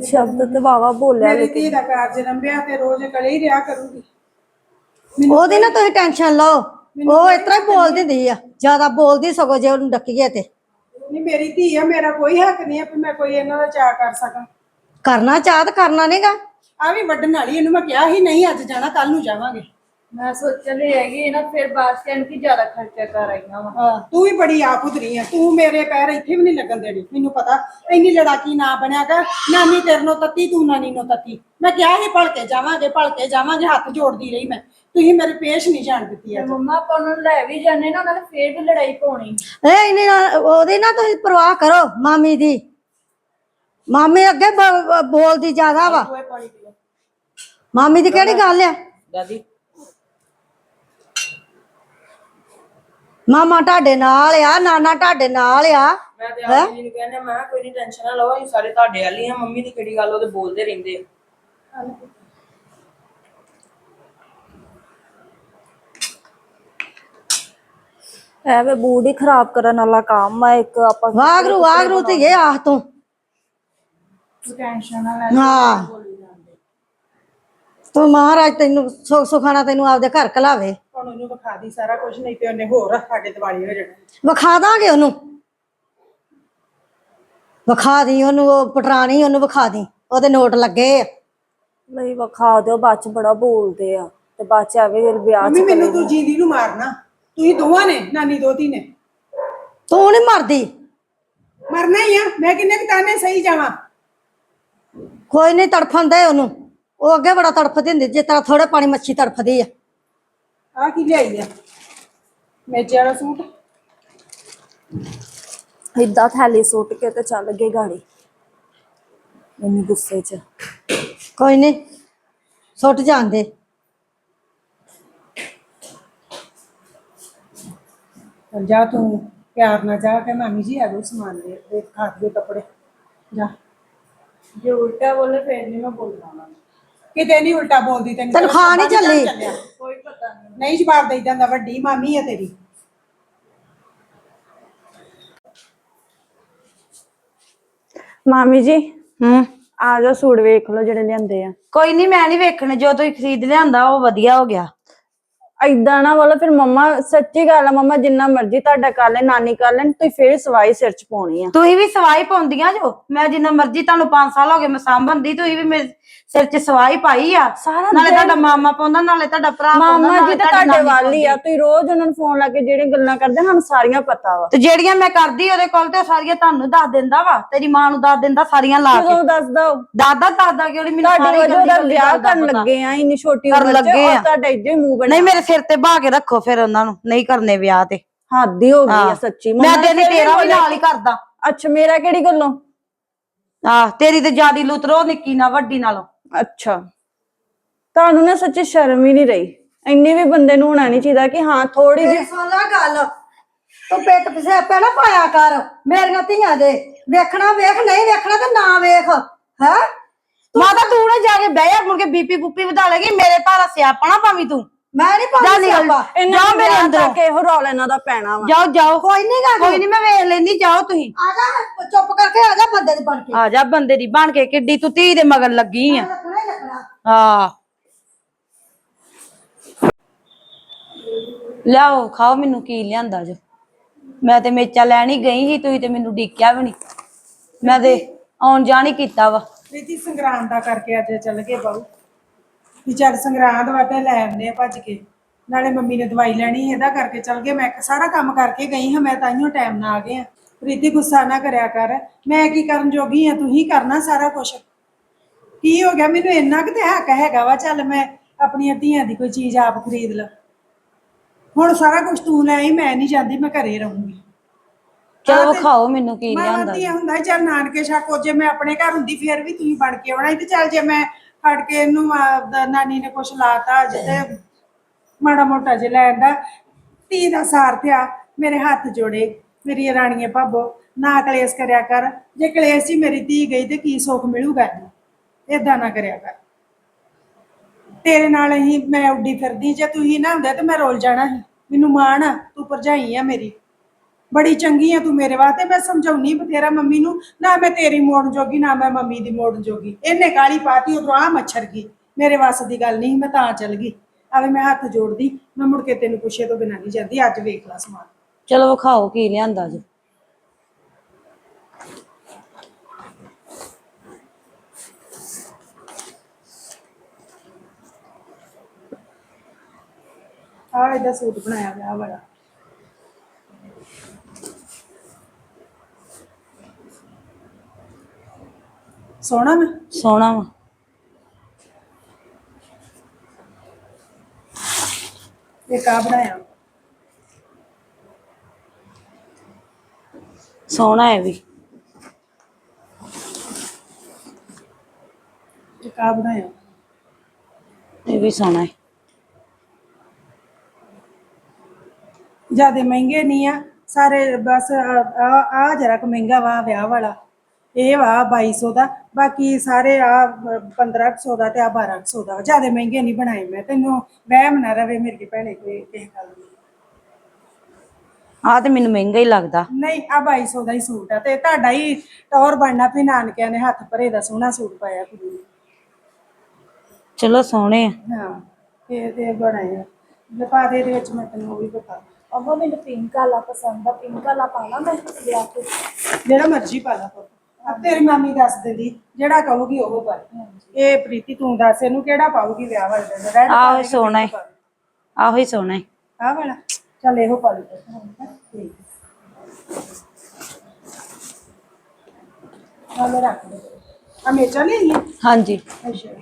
ਸ਼ਬਦ ਤੇ ਵਾਵਾ ਬੋਲਿਆ ਮੇਰੀ ਧੀ ਦਾ ਕਾਰਜ ਰੰਭਿਆ ਤੇ ਰੋਜ਼ ਕਲੇ ਹੀ ਰਿਹਾ ਕਰੂਗੀ। ਉਹਦੀ ਨਾ ਤੁਸੀਂ ਟੈਨਸ਼ਨ ਲਓ। ਉਹ ਇਸ ਤਰ੍ਹਾਂ ਹੀ ਬੋਲਦੀ ਹੁੰਦੀ ਆ। ਜ਼ਿਆਦਾ ਬੋਲਦੀ ਸਗੋਂ ਜੇ ਉਹਨੂੰ ਡੱਕੀਏ ਤੇ। ਨਹੀਂ ਮੇਰੀ ਧੀ ਆ ਮੇਰਾ ਕੋਈ ਹੱਕ ਨਹੀਂ ਹੈ ਕਿ ਮੈਂ ਕੋਈ ਇਹਨਾਂ ਦਾ ਚਾਅ ਕਰ ਸਕਾਂ। ਕਰਨਾ ਚਾਹ ਤੇ ਕਰਨਾ ਨਹੀਂਗਾ ਆ ਵੀ ਵੱਢਣ ਵਾਲੀ ਇਹਨੂੰ ਮੈਂ ਕਿਹਾ ਸੀ ਨਹੀਂ ਅੱਜ ਜਾਣਾ ਕੱਲ ਨੂੰ ਜਾਵਾਂਗੇ। ਮੈਂ ਸੋਚਣ ਲਈ ਹੈਗੀ ਨਾ ਫਿਰ ਬਾਅਦ ਚ ਕਿ ਜ਼ਿਆਦਾ ਖਰਚਾ ਕਰ ਆਈਆਂ ਵਾ ਹਾਂ ਤੂੰ ਵੀ ਬੜੀ ਆਪ ਉਧਰੀ ਆ ਤੂੰ ਮੇਰੇ ਪੈਰ ਇੱਥੇ ਵੀ ਨਹੀਂ ਲੱਗਣ ਦੇਣੀ ਮੈਨੂੰ ਪਤਾ। ਇੰਨੀ ਲੜਾਕੀ ਨਾ ਬਣਿਆ ਕਰ ਨਾਨੀ ਤੇਰੇ ਨੂੰ ਤੱਤੀ ਤੂੰ ਨਾਨੀ ਨੂੰ ਤੱਤੀ। ਮੈਂ ਕਿਹਾ ਸੀ ਭਲ ਕੇ ਜਾਵਾਂਗੇ ਭਲ ਕੇ ਜਾਵਾਂਗੇ ਹੱਥ ਜੋੜਦੀ ਰਹੀ ਮੈਂ। ਤੁਸੀਂ ਮੇਰੇ ਪੇਸ਼ ਨਹੀਂ ਜਾਣ ਦਿੱਤੀ ਅੱਜ। ਮੰਮਾ ਆਪਾਂ ਉਹਨਾਂ ਨੂੰ ਲੈ ਵੀ ਜਾਂਦੇ ਨਾ ਉਹਨਾਂ ਨੇ ਫੇਰ ਵੀ ਲੜਾਈ ਪਾਉਣੀ। ਏ ਇਹਨੇ ਨਾ- ਉਹਦੀ ਨਾ ਤੁਸੀਂ ਪਰਵਾਹ ਕਰੋ ਮਾਮੀ ਦੀ। ਮਾਮੀ ਅੱਗੇ ਬ- ਬ- ਬੋਲਦੀ ਜ਼ਿਆਦਾ ਵਾ। ਓਏ ਪਾਣੀ ਪੀ ਲਓ ਮਾਮੀ ਦੀ ਕਿਹੜੀ ਗੱਲ ਆ? ਦਾਦੀ ਮਾਮਾ ਤੁਹਾਡੇ ਨਾਲ ਆ ਨਾਨਾ ਤੁਹਾਡੇ ਨਾਲ ਆ। ਮੈਂ ਤੇ ਆਪ ਜੀ ਨੂੰ ਕਹਿੰਦਾ ਮੈਂ ਕਿਹਾ ਕੋਈ ਨਹੀਂ ਟੈਨਸ਼ਨ ਨਾ ਲਓ ਅਸੀਂ ਸਾਰੇ ਤੁਹਾਡੇ ਵਾਲੀ ਆ ਮੰਮੀ ਦੀ ਕਿਹੜੀ ਗੱਲ ਉਹਦੇ ਬੋਲਦੇ ਰਹਿੰਦੇ ਆ। ਐਵੇਂ ਬੂਡ ਹੀ ਖਰਾਬ ਕਰਨ ਵਾਲਾ ਕੰਮ ਆ ਇੱਕ ਆਪਾਂ ਵਾਗਰੂ ਵਾਗਰੂ ਤੇ ਇਹ ਆਹ ਤੂੰ। ਟੈਨਸ਼ਨ ਨਾ ਲੈ ਹਾਂ। ਤੂੰ ਮਹਾਰਾਜ ਤੈਨੂੰ ਸੁਖ ਸੁਖਾਣਾ ਤੈਨੂੰ ਆਪਦੇ ਘਰ ਕਲਾਵੇ ਹੁਣ ਉਹਨੂੰ ਵਿਖਾ ਦੀ ਸਾਰਾ ਕੁਝ ਨਹੀਂ ਤੇ ਉਹਨੇ ਹੋਰ ਸਾਡੇ ਦਿਵਾਲੀ ਹੋ ਜਾਣਾ। ਵਿਖਾ ਦਾਂਗੇ ਉਹਨੂੰ। ਵਿਖਾ ਦੀ ਉਹਨੂੰ ਉਹ ਪਟਰਾਣੀ ਉਹਨੂੰ ਵਿਖਾ ਦੀ ਉਹਦੇ ਨੋਟ ਲੱਗੇ। ਆ ਲਈ ਵਿਖਾ ਦਿਓ ਬਾਅਦ ਚ ਬੜਾ ਬੋਲਦੇ ਆ ਤੇ ਬਾਅਦ ਚ ਐਵੇਂ ਵਿਆਹ ਮੰਮੀ ਚ ਮੈਨੂੰ ਤੂੰ ਜੀਦੀ ਨੂੰ ਮਾਰਨਾ। ਤੁਸੀਂ ਦੋਵਾਂ ਨੇ ਨਾਨੀ ਦੋਤੀ ਨੇ। ਤੂੰ ਨਹੀਂ ਮਰਦੀ। ਮਰਨਾ ਹੀ ਆ ਮੈਂ ਕਿੰਨੇ ਕੁ ਤਾਨੇ ਸਹੀ ਜਾਵਾਂ? ਕੋਈ ਨਹੀਂ ਤੜਫਣ ਦੇ ਉਹਨੂੰ। ਉਹ ਅੱਗੇ ਬੜਾ ਤੜਫਦੀ ਹੁੰਦੀ ਜਿਸ ਤਰ੍ਹਾਂ ਥੋੜੇ ਪਾਣੀ ਮੱਛੀ ਤੜਫਦੀ ਆ। ਆ ਕੀ ਲਿਆਈ ਆ? ਮੇਜੇ ਵਾਲਾ ਸੂਟ? ਏਦਾਂ ਥੈਲੀ ਸੁੱਟ ਕੇ ਤੇ ਚੱਲ ਗਏ ਗਾੜੀ। ਇੰਨੀ ਗੁੱਸੇ ਚ। ਕੋਈ ਨਹੀਂ ਸੁੱਟ ਜਾਂਦੇ। ਚੱਲ ਜਾ ਤੂੰ ਪਿਆਰ ਨਾਲ ਜਾ ਕੇ ਮਾਮੀ ਜੀ ਆਗੋ ਸਮਾਨ ਦੇ ਦੇ ਖਾਦ ਦੇ ਕੱਪੜੇ। ਜਾ। ਜੇ ਉਲਟਾ ਬੋਲੇ ਫੇਰ ਨਹੀਂ ਮੈਂ ਬੋਲਣਾ। ਉਹਨਾਂ ਨੂੰ ਕਿਤੇ ਨਹੀਂ ਉਲਟਾ ਬੋਲਦੀ ਤੈਨੂੰ ਤੈਨੂੰ ਖਾ ਨਹੀਂ ਚੱਲੀ। ਕੋਈ ਪਤਾ ਨਹੀਂ। ਨਹੀਂ ਜਵਾਬ ਦੇ ਦਿੰਦਾ ਵੱਡੀ ਮਾਮੀ ਆ ਤੇਰੀ। ਮਾਮੀ ਜੀ ਹੂੰ। ਆ ਜਾਓ ਸੂਟ ਵੇਖ ਲਓ ਜਿਹੜੇ ਲਿਆਂਦੇ ਆ। ਕੋਈ ਨਹੀਂ ਮੈਂ ਨਹੀਂ ਵੇਖਣੇ। ਜੋ ਤੁਸੀਂ ਖਰੀਦ ਲਿਆਂਦਾ ਉਹ ਵਧੀਆ ਹੋ ਗਿਆ। ਏਦਾਂ ਨਾ ਬੋਲੋ ਫਿਰ ਮੰਮਾ ਸੱਚੀ ਗੱਲ ਆ ਮੰਮਾ ਜਿੰਨਾ ਮਰਜ਼ੀ ਤੁਹਾਡਾ ਕਰ ਲੈ ਨਾਨੀ ਕਰ ਲੈਣ ਤੁਸੀਂ ਫੇਰ ਸਵਾਈ ਸਿਰ ਚ ਪਾਉਣੀ ਆ। ਤੁਸੀਂ ਵੀ ਸਵਾਈ ਪਾਉਂਦੀਆਂ ਜੋ? ਮੈਂ ਜਿੰਨਾ ਮਰਜ਼ੀ ਤੁਹਾਨੂੰ 5 ਸਾਲ ਹੋ ਗਏ ਮੈਂ ਸਾਂਭਣਦੀ ਤੁਸੀਂ ਵੀ ਮੇਰੇ ਸਿਰ 'ਚ ਸਵਾਈ ਪਾਈ ਆ। ਨਾਲੇ ਤੁਹਾਡਾ ਮਾਮਾ ਪਾਉਂਦਾ ਨਾਲੇ ਤੁਹਾਡਾ ਭਰਾ ਪਾਉਂਦਾ ਮਾਮਾ ਨਾਲੇ ਜੀ ਤਾਂ ਤੁਹਾਡੀ ਤੁਹਾਡੇ ਨਾਨੀ ਵੱਲ ਹੀ ਆ ਤੁਸੀਂ ਰੋਜ਼ ਉਹਨਾਂ ਨੂੰ ਫੋਨ ਲਾ ਕੇ ਜਿਹੜੀਆਂ ਗੱਲਾਂ ਕਰਦੇ ਸਾਨੂੰ ਸਾਰੀਆਂ ਪਤਾ ਵਾ। ਤੇ ਜਿਹੜੀਆਂ ਮੈਂ ਕਰਦੀ ਉਹਦੇ ਕੋਲ ਤੇ ਉਹ ਸਾਰੀਆਂ ਤੁਹਾਨੂੰ ਦੱਸ ਦਿੰਦਾ ਵਾ ਤੇਰੀ ਮਾਂ ਨੂੰ ਦੱਸ ਦਿੰਦਾ ਸਾਰੀਆਂ ਲਾ ਕੇ। ਕਦੋਂ ਦੱਸਦਾ ਉਹ? ਦਾਦਾ ਦਾਦਾ ਕਿਉਂ ਨੀ ਮੈਨੂੰ ਤੁਹਾਡੀ ਸਾਰੀ ਦਾ ਵਿਆਹ ਕਰਨ ਲੱਗੇ ਆ ਇੰਨੀ ਛੋਟੀ ਕਰਨ ਉਮਰ ਚ ਲੱਗੇ ਔਰ ਆ। ਤੁਹਾਡਾ ਇੱਜੇ ਮੂੰਹ ਬਣਾ ਨਹੀਂ ਮੇਰੇ ਸਿਰ ਤੇ ਬਹਾ ਕੇ ਰੱਖੋ ਫਿਰ ਉਹਨਾਂ ਨੂੰ ਨਹੀਂ ਕਰਨੇ ਵਿਆਹ ਤੇ। ਹੱਦ ਹੀ ਹੋ ਗਈ ਆ ਹਾਂ। ਸੱਚੀ। ਮੈਂ ਮੰਮਾ ਤੇ ਫਿਰ ਵੀ ਤੇਰਾ ਵੀ ਨਾਲ ਹੀ ਕਰਦਾ। ਅੱਛਾ ਮੇਰਾ ਕਿਹੜੀ ਗੱਲੋਂ? ਆਹ ਤੇਰੀ ਤੇ ਜਿਆਦੀ ਲੁਤਰੋ ਨਿੱਕੀ ਨਾ ਵੱਡੀ ਨਾਲੋਂ। ਅੱਛਾ। ਤੁਹਾਨੂੰ ਨਾ ਸੱਚੀ ਸ਼ਰਮ ਹੀ ਨਹੀਂ ਰਹੀ। ਇੰਨੇ ਵੀ ਬੰਦੇ ਨੂੰ ਹੋਣਾ ਨਹੀਂ ਚਾਹੀਦਾ ਕਿ ਹਾਂ ਥੋੜੀ ਜਿਹੀ ਸੁਣ ਲੈ ਗੱਲ। ਤੂੰ ਪਿੱਟ ਪਿਛੇ ਆਪੇ ਨਾ ਪਾਇਆ ਕਰ। ਮੇਰੀਆਂ ਧੀਆਂ ਦੇ। ਵੇਖਣਾ ਵੇਖ ਨਹੀਂ ਵੇਖਣਾ ਤੇ ਨਾ ਵੇਖ। ਹੈ? ਮਾਤਾ ਤੂੰ ਨਾ ਜਾ ਕੇ ਬਹਿ ਜਾ ਮੁੜ ਕੇ ਬੀਪੀ ਬੁੱਪੀ ਵਧਾ ਲੇਗੀ ਮੇਰੇ ਭਾਰਾ ਸਿਆਪਾ ਨਾ ਪਾਵੀਂ ਤੂੰ। ਮੈਂ ਨਹੀਂ ਪਾਉਂਦੀ ਸਿਆਪਾ। ਇਹਨਾਂ ਜਾ ਨੂੰ ਮੇਰੇ ਮੇਰੇ ਅੰਦਰ। ਅੰਦਰ ਇਹੋ ਰੌਲ ਇਹਨਾਂ ਦਾ ਪੈਣਾ ਵਾ। ਜਾਓ ਜਾਓ। ਕੋਈ ਨਹੀਂ ਗਾ ਕੋਈ ਨਹੀਂ ਮੈਂ ਵੇਖ ਲੈਂਦੀ ਜਾਓ ਤੁਸੀਂ। ਆ ਜਾ ਚੁੱਪ ਕਰਕੇ ਆ ਜਾ ਬੰਦੇ ਦੇ ਬਣ ਕੇ। ਆ ਜਾ ਬੰਦੇ ਦੀ ਬਣ ਕੇ ਕਿੱਡੀ ਤੂੰ ਧੀ ਦੇ ਮਗਰ ਲੱਗੀ ਆ। ਹਾਂ ਲਿਆਓ ਖਾਓ ਮੈਨੂੰ ਕੀ ਲਿਆਂਦਾ ਜੋ। ਮੈਂ ਤੇ ਮੇਚਾ ਲੈਣ ਹੀ ਗਈ ਸੀ ਤੁਸੀਂ ਤੇ ਮੈਨੂੰ ਡੀਕਿਆ ਵੀ ਨਹੀਂ ਮੈਂ ਤੇ ਆਉਣ ਜਾਣ ਹੀ ਕੀਤਾ ਵਾ। ਪ੍ਰੀਤੀ ਸੰਗਰਾਂਦ ਦਾ ਕਰਕੇ ਅੱਜ ਚੱਲ ਗਏ ਬਾਹੂ। ਵੀ ਚੱਲ ਸੰਗਰਾਂਦ ਵਾ ਤੇ ਲੈ ਆਉਂਦੇ ਆ ਭੱਜ ਕੇ। ਨਾਲੇ ਮੰਮੀ ਨੇ ਦਵਾਈ ਲੈਣੀ ਸੀ, ਇਹਦਾ ਕਰਕੇ ਚੱਲ ਗਏ। ਮੈਂ ਸਾਰਾ ਕੰਮ ਕਰਕੇ ਗਈ ਹਾਂ ਮੈਂ ਤਾਈਓ ਟਾਈਮ ਨਾਲ ਆ ਗਏ ਆ। ਪ੍ਰੀਤੀ ਗੁੱਸਾ ਨਾ ਕਰਿਆ ਕਰ। ਮੈਂ ਕੀ ਕਰਨ ਜੋਗੀ ਆ? ਤੂੰ ਹੀ ਕਰਨਾ ਸਾਰਾ ਕੁਝ ਕੀ ਹੋ ਗਿਆ? ਮੈਨੂੰ ਇੰਨਾ ਕਿ ਤੇ ਹੱਕ ਹੈਗਾ ਵਾ ਚੱਲ ਮੈਂ ਆਪਣੀਆਂ ਧੀਆਂ ਦੀ ਕੋਈ ਚੀਜ਼ ਆਪ ਖਰੀਦ ਲਾਂ। ਹੁਣ ਸਾਰਾ ਕੁਝ ਤੂੰ ਲੈ ਆਈ ਮੈਂ ਨਹੀਂ ਜਾਂਦੀ ਮੈਂ ਘਰੇ ਰਹੂੰਗੀ। ਚਲੋ ਖਾਓ ਮੈਨੂੰ ਕੀ ਮੈਂ ਲਿਆਂਦਾ ਆਂਦੀ ਹੁੰਦਾ ਸੀ, ਚੱਲ ਨਾਨਕੇ ਛਾਕੋ ਜੇ ਮੈਂ ਆਪਣੇ ਘਰ ਹੁੰਦੀ ਫੇਰ ਵੀ ਤੁਸੀਂ ਬਣ ਕੇ ਆਉਣਾ ਸੀ ਤੇ ਚੱਲ ਜੇ ਮੈਂ ਫੜ ਕੇ ਇਹਨੂੰ ਆਪਦਾ ਨਾਨੀ ਨੇ ਕੁਛ ਲਾਤਾ ਅੱਜ ਮਾੜਾ ਮੋਟਾ ਜੇ ਲੈਣ ਦਾ। ਧੀ ਦਾ ਸਾਰ ਥਿਆ ਮੇਰੇ ਹੱਥ ਜੋੜੇ, ਮੇਰੀ ਰਾਣੀਏ ਭਾਬੋ, ਨਾ ਕਲੇਸ਼ ਕਰਿਆ ਕਰ। ਜੇ ਕਲੇਸ਼ ਹੀ ਮੇਰੀ ਧੀ ਗਈ ਤੇ ਕੀ ਸੁੱਖ ਮਿਲੂਗਾ ਜੀ ਏਦਾਂ ਨਾ ਕਰਿਆ ਕਰ। ਤੇਰੇ ਨਾਲ ਹੀ ਮੈਂ ਉੱਡੀ ਫਿਰਦੀ, ਜੇ ਤੂੰ ਹੀ ਨਾ ਹੁੰਦਾ ਤੇ ਮੈਂ ਰੋਲ ਜਾਣਾ ਸੀ। ਮੈਨੂੰ ਮਾਣ ਆ, ਤੂੰ ਭਰਜਾਈ ਆ ਮੇਰੀ। ਬੜੀ ਚੰਗੀ ਆ ਤੂੰ ਮੇਰੇ ਵਾਸਤੇ ਮੈਂ ਸਮਝਾਉਣੀ ਬਥੇਰਾ ਮੰਮੀ ਨੂੰ ਨਾ ਮੈਂ ਤੇਰੀ ਮੋੜਨ ਜੋਗੀ ਨਾ ਮੈਂ ਮੰਮੀ ਦੀ ਮੋੜਨ ਜੋਗੀ। ਇਹਨੇ ਕਾਲੀ ਪਾਤੀ ਉਧਰੋਂ ਆ ਮੱਛਰ ਗਈ। ਮੇਰੇ ਵੱਸ ਦੀ ਗੱਲ ਨਹੀਂ ਮੈਂ ਤਾਂ ਚੱਲ ਗਈ। ਆਵੇ ਮੈਂ ਹੱਥ ਜੋੜਦੀ ਮੈਂ ਮੁੜ ਕੇ ਤੈਨੂੰ ਪੁੱਛੇ ਤੋਂ ਬਿਨਾਂ ਨਹੀਂ ਜਾਂਦੀ ਅੱਜ ਵੇਖ ਲਾ ਸਮਾਨ। ਚਲੋ ਖਾਓ ਕੀ ਲਿਆਂਦਾ ਜੋ। ਆਹ ਇਹਦਾ ਸੂਟ ਬਣਾਇਆ ਵਿਆਹ ਵਾਲਾ। ਸੋਹਣਾ ਮੈਂ ਸੋਹਣਾ ਵਾ। ਇਹ ਕਾ ਬਣਾਇਆ। ਸੋਹਣਾ ਹੈ ਵੀ। ਇਹ ਕਾ ਬਣਾਇਆ। ਇਹ ਵੀ ਸੋਹਣਾ ਹੈ। ਜਿਆਦੇ ਮਹਿੰਗੇ ਨਹੀਂ ਆ। ਸਾਰੇ ਬਸ ਆ ਆ ਜਰਾ ਕੁ ਮਹਿੰਗਾ ਵਾ ਵਿਆਹ ਵਾਲਾ। ਇਹ ਵਾ 2200 ਦਾ ਬਾਕੀ ਸਾਰੇ ਆ 1500 ਦਾ ਤੇ ਆ 1200 ਦਾ ਜਿਆਦੇ ਮਹਿੰਗੇ ਨਹੀਂ ਬਣਾਏ ਮੈਂ ਤੈਨੂੰ ਵਹਿਮ ਨਾ ਰਵੇ ਮੇਰੀ ਭੈਣੇ ਕੋਈ ਕਿਸੇ ਗੱਲ ਦੀ। ਆ ਤੇ ਮੈਨੂੰ ਮਹਿੰਗਾ ਹੀ ਲੱਗਦਾ। ਨਹੀਂ ਆ 2200 ਦਾ ਹੀ ਸੂਟ ਆ ਤੇ ਤੁਹਾਡਾ ਹੀ ਟੌਰ ਬਣਨਾ ਵੀ ਨਾਨਕਿਆਂ ਨੇ ਹੱਥ ਭਰੇ ਦਾ ਸੋਹਣਾ ਸੂਟ ਪਾਇਆ ਕੁੜੀ ਨੇ। ਚਲੋ ਸੋਹਣੇ ਆ। ਹਾਂ ਇਹ ਤੇ ਬਣਾਏ ਆ। ਲਿਫਾ ਦੇ ਦੇ ਵਿੱਚ ਮੈਂ ਤੈਨੂੰ ਉਹ ਵੀ ਬਤਾ ਅਮਾ ਮੈਨੂੰ ਪਿੰਕ ਵਾਲਾ ਪਸੰਦ ਆ। ਪਿੰਕ ਵਾਲਾ ਪਾਣਾ ਮੈਂ ਵਿਆਹ ਤੇ। ਜਿਹੜਾ ਮਰਜ਼ੀ ਪਾ ਲਾ ਪੁੱਤ। ਤੇਰੀ ਮਾਮੀ ਦੱਸ ਦਿੰਦੀ ਜਿਹੜਾ ਕਹੂਗੀ ਉਹ ਪਾ ਲਈ। ਇਹ ਪ੍ਰੀਤੀ ਤੂੰ ਦੱਸ ਇਹਨੂੰ ਕਿਹੜਾ ਪਾਉਗੀ ਵਿਆਹ ਵਾਲੇ ਦਿਨ? ਰੈਡ ਆਹੋ ਸੋਹਣਾ ਹੈ ਆਹੋ ਹੀ ਸੋਹਣਾ ਹੈ। ਆ ਵਾਲਾ। ਚੱਲ ਇਹੋ ਪਾ ਲਈ। ਠੀਕ ਆ ਲੈ ਰੱਖ ਦੇ। ਆ ਮੇਚਾ ਲਈ ਹਾਂਜੀ। ਅੱਛਾ। ਹੈ।